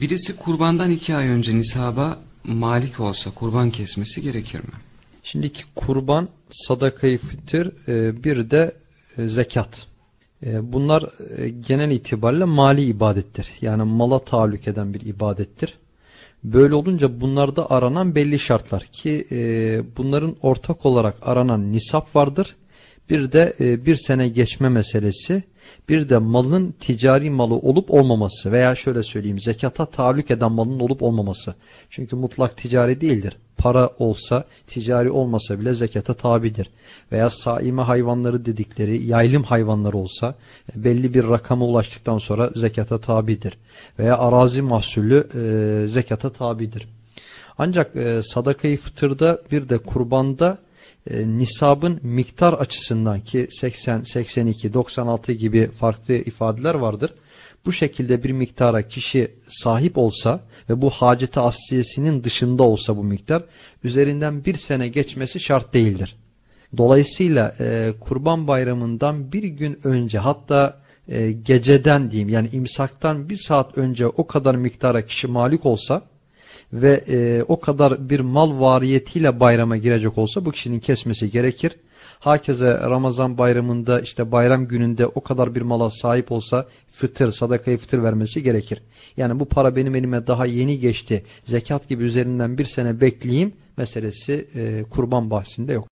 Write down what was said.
Birisi kurbandan iki ay önce nisaba malik olsa kurban kesmesi gerekir mi? Şimdiki kurban, sadakayı fitir, e, bir de e, zekat. E, bunlar genel itibariyle mali ibadettir. Yani mala tahallük eden bir ibadettir. Böyle olunca bunlarda aranan belli şartlar ki bunların ortak olarak aranan nisap vardır. Bir de bir sene geçme meselesi, bir de malın ticari malı olup olmaması veya şöyle söyleyeyim zekata tahallük eden malın olup olmaması. Çünkü mutlak ticari değildir para olsa, ticari olmasa bile zekata tabidir. Veya saime hayvanları dedikleri yaylım hayvanları olsa belli bir rakama ulaştıktan sonra zekata tabidir. Veya arazi mahsulü e, zekata tabidir. Ancak e, sadakayı fıtırda bir de kurbanda e, nisabın miktar açısından ki 80, 82, 96 gibi farklı ifadeler vardır bu şekilde bir miktara kişi sahip olsa ve bu haceti asliyesinin dışında olsa bu miktar üzerinden bir sene geçmesi şart değildir. Dolayısıyla e, kurban bayramından bir gün önce hatta e, geceden diyeyim yani imsaktan bir saat önce o kadar miktara kişi malik olsa ve e, o kadar bir mal variyetiyle bayrama girecek olsa bu kişinin kesmesi gerekir. Hakeze Ramazan bayramında işte bayram gününde o kadar bir mala sahip olsa fıtır, sadakayı fıtır vermesi gerekir. Yani bu para benim elime daha yeni geçti. Zekat gibi üzerinden bir sene bekleyeyim meselesi e, kurban bahsinde yok.